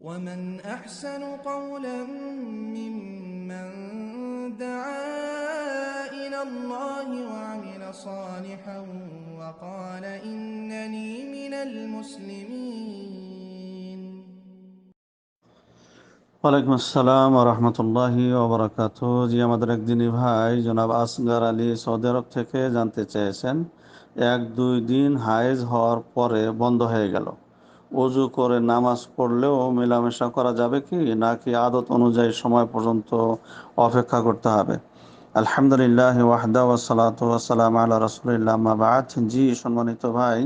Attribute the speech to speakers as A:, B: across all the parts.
A: ومن أحسن قولا ممن دعا إلى الله وعمل صالحا وقال إنني من المسلمين
B: ওয়ালাইকুম আসসালাম রহমতুল্লাহি ওবরাকাত জি আমাদের একদিনই ভাই জনাব আসগার আলী সৌদি আরব থেকে জানতে চেয়েছেন এক দুই দিন হায়েজ হওয়ার পরে বন্ধ হয়ে গেল অজু করে নামাজ পড়লেও মেলামেশা করা যাবে কি? নাকি আদত অনুযায়ী সময় পর্যন্ত অপেক্ষা করতে হবে? আলহামদুলিল্লাহ ওয়াহদা ওয়াসালাত ওয়াসালাম আল্লাহ রসুলিল্লাহ মাবাদ জি, সম্মানিত ভাই,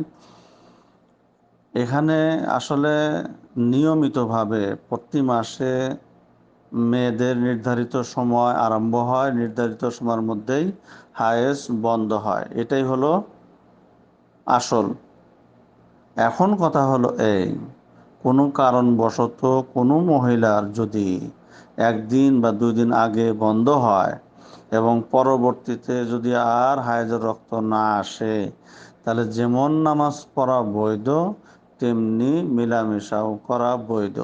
B: এখানে আসলে নিয়মিতভাবে প্রতি মাসে মেয়েদের নির্ধারিত সময় আরম্ভ হয়, নির্ধারিত সময়ের মধ্যেই হায়েস বন্ধ হয়। এটাই হলো আসল এখন কথা হলো এই, কোনো কারণবশত কোনো মহিলার যদি একদিন বা দুই দিন আগে বন্ধ হয় এবং পরবর্তীতে যদি আর হায়েজের রক্ত না আসে, তাহলে যেমন নামাজ পড়া বৈধ, তেমনি মিলামেশাও করা বৈধ।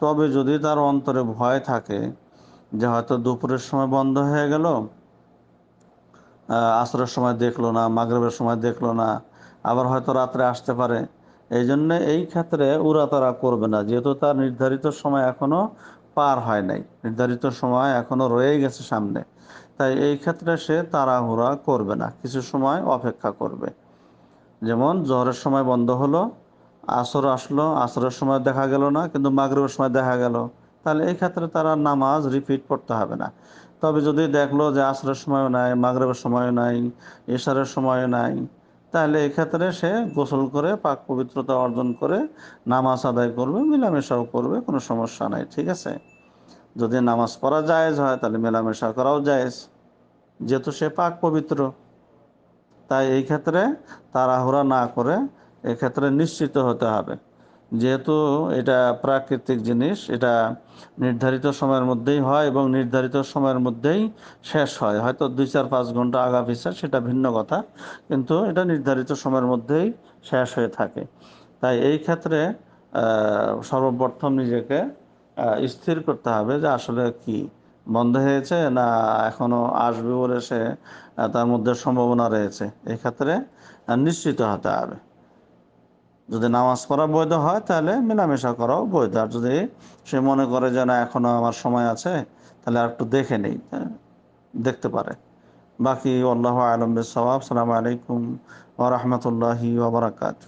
B: তবে যদি তার অন্তরে ভয় থাকে যে হয়তো দুপুরের সময় বন্ধ হয়ে গেল আসরের সময় দেখল না, মাগরেবের সময় দেখল না আবার হয়তো রাত্রে আসতে পারে। এই জন্য এই ক্ষেত্রে উড়াতারা করবে না, যেহেতু তার নির্ধারিত সময় এখনও পার হয় নাই, নির্ধারিত সময় এখনও রয়ে গেছে সামনে। তাই এই ক্ষেত্রে সে তাড়াহুড়া করবে না, কিছু সময় অপেক্ষা করবে। যেমন জ্বরের সময় বন্ধ হলো, আসর আসলো, আসরের সময় দেখা গেল না, কিন্তু মাগরেবের সময় দেখা গেল, তাহলে এই ক্ষেত্রে তারা নামাজ রিপিট করতে হবে না। তবে যদি দেখল যে আসরের সময়ও নাই, মাগরেবের সময়ও নাই, এশারের সময়ও নাই তাহলে এক্ষেত্রে সে গোসল করে পাক পবিত্রতা অর্জন করে নামাজ আদায় করবে, মেলামেশাও করবে, কোনো সমস্যা নাই, ঠিক আছে? যদি নামাজ পড়া জায়েজ হয়, তাহলে মেলামেশা করাও জায়েজ। যেহেতু সে পাক পবিত্র, তাই এই ক্ষেত্রে তাড়াহুড়া না করে এক্ষেত্রে নিশ্চিত হতে হবে। যেহেতু এটা প্রাকৃতিক জিনিস, এটা নির্ধারিত সময়ের মধ্যেই হয় এবং নির্ধারিত সময়ের মধ্যেই শেষ হয়। হয়তো দুই চার পাঁচ ঘণ্টা আগা পিছা, সেটা ভিন্ন কথা। কিন্তু এটা নির্ধারিত সময়ের মধ্যেই শেষ হয়ে থাকে। তাই এই ক্ষেত্রে সর্বপ্রথম নিজেকে স্থির করতে হবে যে আসলে কি? বন্ধ হয়েছে না এখনও আসবে বলে সে তার মধ্যে সম্ভাবনা রয়েছে? এই ক্ষেত্রে নিশ্চিত হতে হবে। যদি নামাজ পড়া বৈধ হয়, তাহলে মেলামেশা করাও বৈধ। আর যদি সে মনে করে যে, না, এখনও আমার সময় আছে, তাহলে আর একটু দেখে নেই দেখতে পারে। বাকি, আল্লাহ আলম সবাব সালাম আলাইকুম ওরহমতুল্লাহি ওবরাকাতু